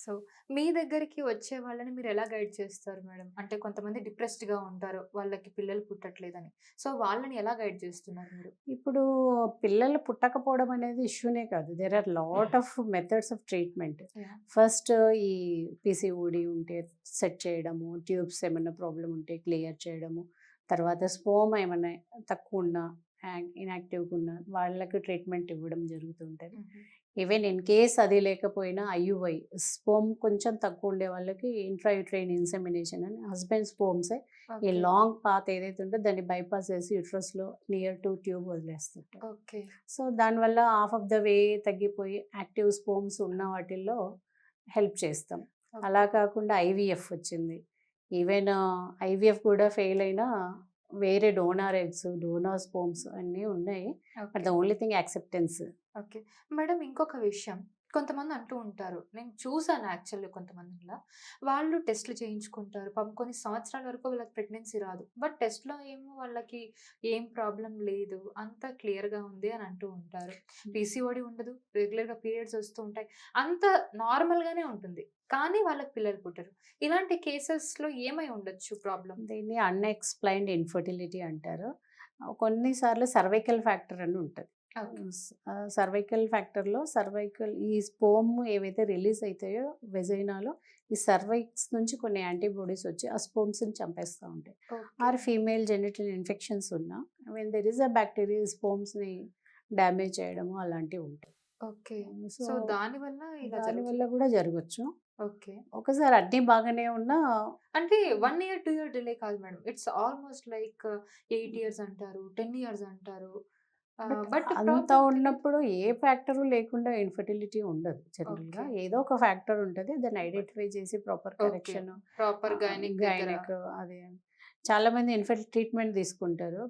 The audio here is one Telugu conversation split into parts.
సో మీ దగ్గరికి వచ్చే వాళ్ళని మీరు ఎలా గైడ్ చేస్తారు మేడం? అంటే కొంతమంది డిప్రెస్డ్‌గా ఉంటారు. వాళ్ళకి పిల్లలు పుట్టట్లేదని. సో వాళ్ళని ఎలా గైడ్ చేస్తున్నారు మీరు? ఇప్పుడు పిల్లలు పుట్టకపోవడం అనేది ఇష్యూనే కాదు. There are lot of methods of treatment. First ఈ పీసీఓడి ఉంటే సెట్ చేయడము, ట్యూబ్స్ ఏమన్నా ప్రాబ్లమ్ ఉంటే క్లియర్ చేయడము, తర్వాత స్పోమ్ ఏమన్నా తక్కువున్నా, యాక్ ఇన్‌యాక్టివ్‌గా ఉన్న వాళ్ళకి ట్రీట్మెంట్ ఇవ్వడం జరుగుతుంటది. ఈవెన్ ఇన్ కేస్ అది లేకపోయినా ఐయుఐ స్పోమ్ కొంచెం తక్కువ ఉండే వాళ్ళకి ఇంట్రాయూట్రైన్ ఇన్సెమినేషన్ అని హస్బెండ్ స్పోమ్సే ఈ. లాంగ్ పాత్ ఏదైతే ఉందో దాన్ని బైపాస్ చేసి యూట్రస్‌లో నియర్ టు ట్యూబ్ వదిలేస్తుంటారు. ఓకే. సో దానివల్ల హాఫ్ ఆఫ్ ద వే తగ్గిపోయి యాక్టివ్ స్పోమ్స్ ఉన్న వాటిల్లో హెల్ప్ చేస్తాం. అలా కాకుండా ఐవీఎఫ్ వచ్చింది. ఈవెన్ ఐవీఎఫ్ కూడా ఫెయిల్ అయినా వేరే డోనార్ ఎగ్స్, డోనార్ స్పోమ్స్ అన్నీ ఉన్నాయి. But. The only thing acceptance. Okay. Madam ఇంకొక విషయం. కొంతమంది అంటూ ఉంటారు. నేను చూసాను యాక్చువల్‌గా కొంతమందిలా. వాళ్ళు టెస్ట్‌లు చేయించుకుంటారు. పాపం కొన్ని సంవత్సరాల వరకు వాళ్ళకి ప్రెగ్నెన్సీ రాదు. బట్ టెస్ట్‌లో ఏమో వాళ్ళకి ఏం ప్రాబ్లమ్ లేదు. అంతా క్లియర్‌గా ఉంది అని అంటూ ఉంటారు. పీసీఓడి ఉండదు. రెగ్యులర్‌గా పీరియడ్స్ వస్తూ ఉంటాయి. అంతా నార్మల్‌గానే ఉంటుంది. కానీ వాళ్ళకి పిల్లలు పుట్టరు. ఇలాంటి కేసెస్‌లో ఏమై ఉండొచ్చు ప్రాబ్లమ్? దీన్ని అన్‌ఎక్స్‌ప్లెయిన్డ్ ఇన్‌ఫర్టిలిటీ అంటారు. కొన్నిసార్లు సర్వైకల్ ఫ్యాక్టర్ అని ఉంటది. సర్వైకల్ ఫ్యాక్టర్‌లో సర్వైకల్ ఈ స్పోమ్ ఏవైతే రిలీజ్ అయితాయో వెజైనాలో ఈ సర్వైక్స్ నుంచి కొన్ని యాంటీబాడీస్ వచ్చి ఆ స్పోమ్స్‌ని చంపేస్తా ఉంటాయి. ఆర్. ఫీమేల్ జెనిటల్ ఇన్ఫెక్షన్స్ ఉన్నా when there is a bacteria స్పోమ్స్‌ని damage చేయడము అలాంటివి ఉంటాయి. ఓకే. సో దానివల్ల దానివల్ల. కూడా జరగొచ్చు. ఓకే. ఒకసారి అన్నీ బాగానే ఉన్నా అంటే 1 ఇయర్, 2 ఇయర్ డిలే కాదు madam. It's almost like 8 years అంటారు. 10 ఇయర్స్ అంటారు. బట్ అంత. ఉన్నప్పుడు ఏ ఫ్యాక్టరు లేకుండా ఇన్‌ఫర్టిలిటీ ఉండదు జనరల్‌గా. ఏదో ఒక ఫ్యాక్టర్ ఉంటది. దాన్ని ఐడెంటిఫై చేసి proper. Correction proper gynaec gynaec అదే చాలామంది ఇన్‌ఫెర్ట్ ట్రీట్మెంట్ తీసుకుంటారు.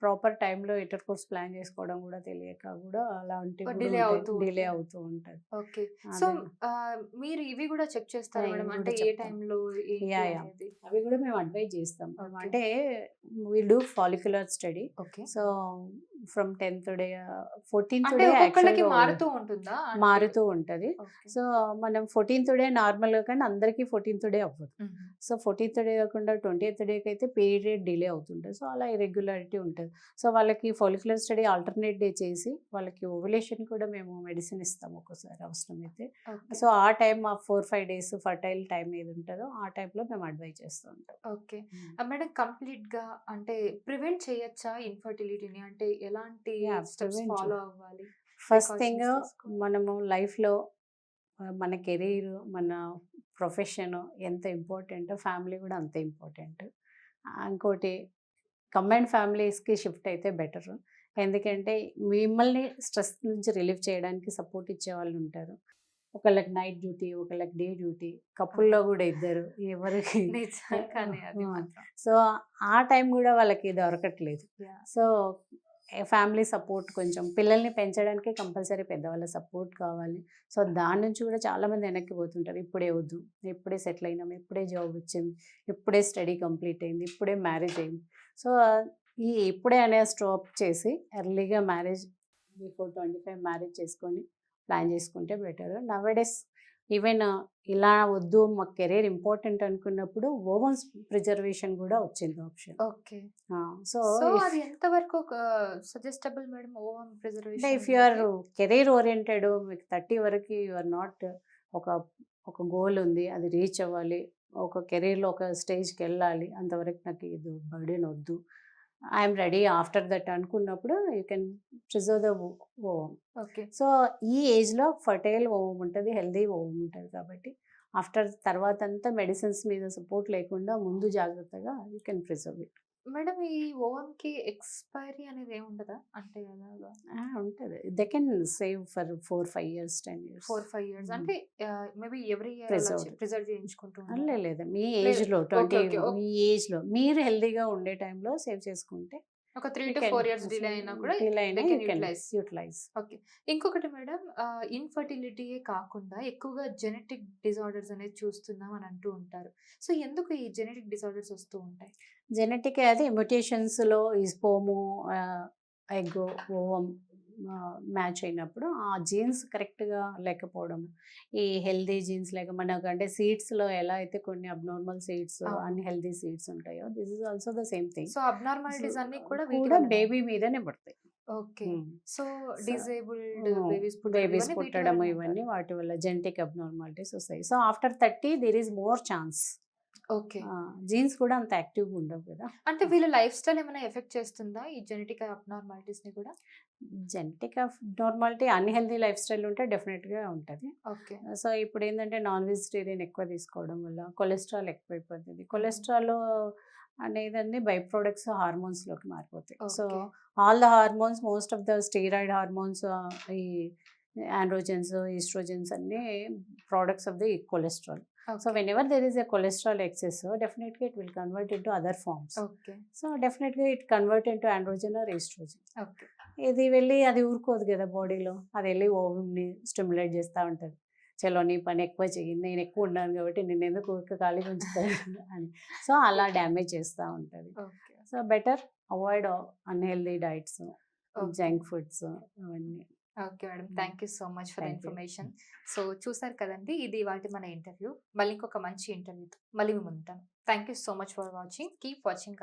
ప్రాపర్ టైంలో ఇంటర్‌కోర్స్ ప్లాన్ చేసుకోవడం కూడా తెలియక కూడా అలాంటివి కూడా డిలే. అవుతూ డిలే. అవుతూ ఉంటది. ఓకే. సో మీరు ఇవి కూడా చెక్! చేస్తారా మేడం? అంటే ఏ. టైంలో? అవి కూడా మేము అడ్వైజ్ చేస్తాం. అంటే we do follicular study. Okay. So from 10థ్ డే 14థ్ అంటే డే ఒక్కొక్కళ్ళకి మారుతూ ఉంటుందా? మారుతూ ఉంటది. సో మనం 14థ్ డే నార్మల్‌గా కానీ అందరికీ 14థ్ డే అవ్వదు. సో 14థ్ డే కాకుండా 20థ్ డేకైతే పీరియడ్ డిలే అవుతుంటది. సో అలా ఇర్రెగ్యులారిటీ ఉంటది. సో వాళ్ళకి ఫాలిక్యులర్ స్టడీ ఆల్టర్‌నేట్ డే చేసి వాళ్ళకి ఓవ్యులేషన్ కూడా మేము మెడిసిన్ ఇస్తాం ఒక్కోసారి అవసరమైతే. ఓకే. సో ఆ టైం ఆ 4, 5 డేస్ ఫర్టైల్ టైం ఏది ఉంటదో ఆ టైంలో మేము అడ్వైజ్ చేస్తూ ఉంటాం. ఓకే. మేడం కంప్లీట్‌గా అంటే ప్రివెంట్ చేయొచ్చా ఇన్‌ఫర్టిలిటీని? అంటే ఎలాంటి ఫాలో అవ్వాలి? First thing? మనము లైఫ్‌లో మన కెరీర్, మన ప్రొఫెషన్ ఎంత ఇంపార్టెంటో ఫ్యామిలీ కూడా అంతే ఇంపార్టెంట్. ఇంకోటి కంబైన్డ్ ఫ్యామిలీస్‌కి షిఫ్ట్ అయితే బెటర్. ఎందుకంటే మిమ్మల్ని స్ట్రెస్ నుంచి రిలీఫ్ చేయడానికి సపోర్ట్ ఇచ్చేవాళ్ళు ఉంటారు. ఒకళ్ళకి నైట్ డ్యూటీ, ఒకళ్ళకి డే డ్యూటీ. కపుల్‌లో అవును. కూడా ఇద్దరు ఎవరికి. సో ఆ టైం కూడా వాళ్ళకి దొరకట్లేదు. సో ఫ్యామిలీ సపోర్ట్ కొంచెం పిల్లల్ని పెంచడానికి కంపల్సరీ పెద్దవాళ్ళ సపోర్ట్ కావాలి. సో దాని నుంచి కూడా చాలామంది వెనక్కి పోతుంటారు. ఇప్పుడే వద్దు. ఇప్పుడే సెటిల్ అయినాం. ఇప్పుడే జాబ్ వచ్చింది. ఇప్పుడే స్టడీ కంప్లీట్ అయింది. ఇప్పుడే మ్యారేజ్ అయింది. సో ఈ ఇప్పుడే అనే స్టాప్ చేసి ఎర్లీగా మ్యారేజ్ బిఫోర్ 25 మ్యారేజ్ చేసుకొని ప్లాన్ చేసుకుంటే బెటర్. నౌఎడేస్ ఈవెన్ ఇలా వద్దు మాకు కెరీర్ ఇంపార్టెంట్ అనుకున్నప్పుడు ఓవమ్స్ ప్రిజర్వేషన్ కూడా వచ్చింది ఆప్షన్. ఓకే. సో అది ఎంతవరకు సజెస్టబుల్ మేడం అంటే preservation if you are? Career oriented మీకు 30 వరకు యూ ఆర్ నాట్ ఒక ఒక గోల్ ఉంది. అది రీచ్ అవ్వాలి. ఒక కెరీర్‌లో ఒక స్టేజ్‌కెళ్ళాలి. అంతవరకు నాకు ఇది బర్డెన్ వద్దు. ఐయామ్ రెడీ ఆఫ్టర్ దట్ అనుకున్నప్పుడు you can preserve the. Okay. So ఈ ఏజ్‌లో ఫర్టైల్ ఓవమ్ ఉంటది. హెల్తీ ఓవమ్ ఉంటది కాబట్టి ఆఫ్టర్ తర్వాతంతా మెడిసిన్స్ మీద సపోర్ట్ లేకుండా ముందు జాగ్రత్తగా you can preserve it. Madam ఈ ఓవమ్‌కి ఎక్స్‌పైరీ అనేది ఏమి ఉండదా? అంటే ఎలాగా? ఉంటది. They can save for 4, 5 years, 10 years. 4, 5 years. అంటే మేబీ ఎవ్రీ ఇయర్. ప్రిజర్వ్ చేయించుకుంటూ ఆ! ఉండాలా? లేదు. మీ. 20 ఓకే. ఓ మీ ఏజ్‌లో మీరు హెల్తీగా ఉండే టైంలో సేవ్ చేసుకుంటే ఒక 3 యూ టు 4 ఇయర్స్ డిలే అయినా కూడా కెన్ కెన్ యుటిలైజ్. ఓకే. ఇంకొకటి మేడం ఇన్‌ఫర్టిలిటీయే కాకుండా ఎక్కువగా జెనెటిక్ డిజార్డర్స్ అనేది చూస్తున్నాం అని అంటూ ఉంటారు. సో ఎందుకు ఈ జెనెటిక్ డిజార్డర్స్ వస్తూ ఉంటాయి? జెనెటిక్ అదే మ్యుటేషన్స్‌లో ఈ స్పోము ఎగ్, ఓవమ్ మ్యాచ్ అయినప్పుడు ఆ జీన్స్ కరెక్ట్గా లేకపోవడం ఈ హెల్దీ జీన్స్ లేక మనకంటే సీడ్స్లో ఎలా అయితే కొన్ని అబ్నార్మల్ సీడ్స్ అవును. అన్ని హెల్దీ సీడ్స్ ఉంటాయో this is also the same thing. So abnormalities అన్ని కూడా కూడా. బేబీ మీదనే పడతాయి. Okay. So disabled. Babies babies పుట్టడం ఇవన్నీ వాటి వల్ల జెనటిక్ అబ్నార్మాలిటీస్ వస్తాయి. So after thirty there is more chance. Okay. Genes కూడా అంత యాక్టివ్గా ఉండవు కదా. అంటే వీళ్ళ లైఫ్ స్టైల్ ఏమైనా ఎఫెక్ట్ చేస్తుందా ఈ జెనెటిక్ అబ్నార్మాలిటీస్ని కూడా? Genetic normality unhealthy life style ఉంటే డెఫినెట్గా ఉంటుంది. ఓకే. సో ఇప్పుడు ఏంటంటే నాన్ వెజిటేరియన్ ఎక్కువ తీసుకోవడం వల్ల కొలెస్ట్రాల్ ఎక్కువైపోతుంది. కొలెస్ట్రాల్ అనేదాన్ని బై ప్రొడక్ట్స్ హార్మోన్స్లోకి మారిపోతాయి. So all the hormones most of the steroid hormones ఈ ఆండ్రోజన్స్ ఈస్ట్రోజన్స్ అన్ని products of the cholesterol. So whenever there is a cholesterol excess డెఫినెట్గా it will convert into other forms. Okay. So డెఫినెట్గా it convert into androgen or oestrogen. Okay. ఇది వెళ్ళి అది ఊరుకోదు కదా బాడీలో. అది వెళ్ళి ఓవ్ని స్టిమ్యులేట్ చేస్తూ ఉంటుంది. చలో నీ పని ఎక్కువ చెయ్యి నేను ఎక్కువ ఉన్నాను కాబట్టి నేను ఎందుకు ఊరికే ఖాళీగా ఉంచుతాను అని. సో అలా డ్యామేజ్ చేస్తూ ఉంటుంది. Okay. So better avoid unhealthy diets junk foods అవన్నీ. Okay madam. Thank you so much for. Information. So చూసారు కదండి ఇది వాటి మన ఇంటర్వ్యూ. మళ్ళీ ఇంకొక మంచి ఇంటర్వ్యూతో మళ్ళీ మేము thank you so much for watching. Keep watching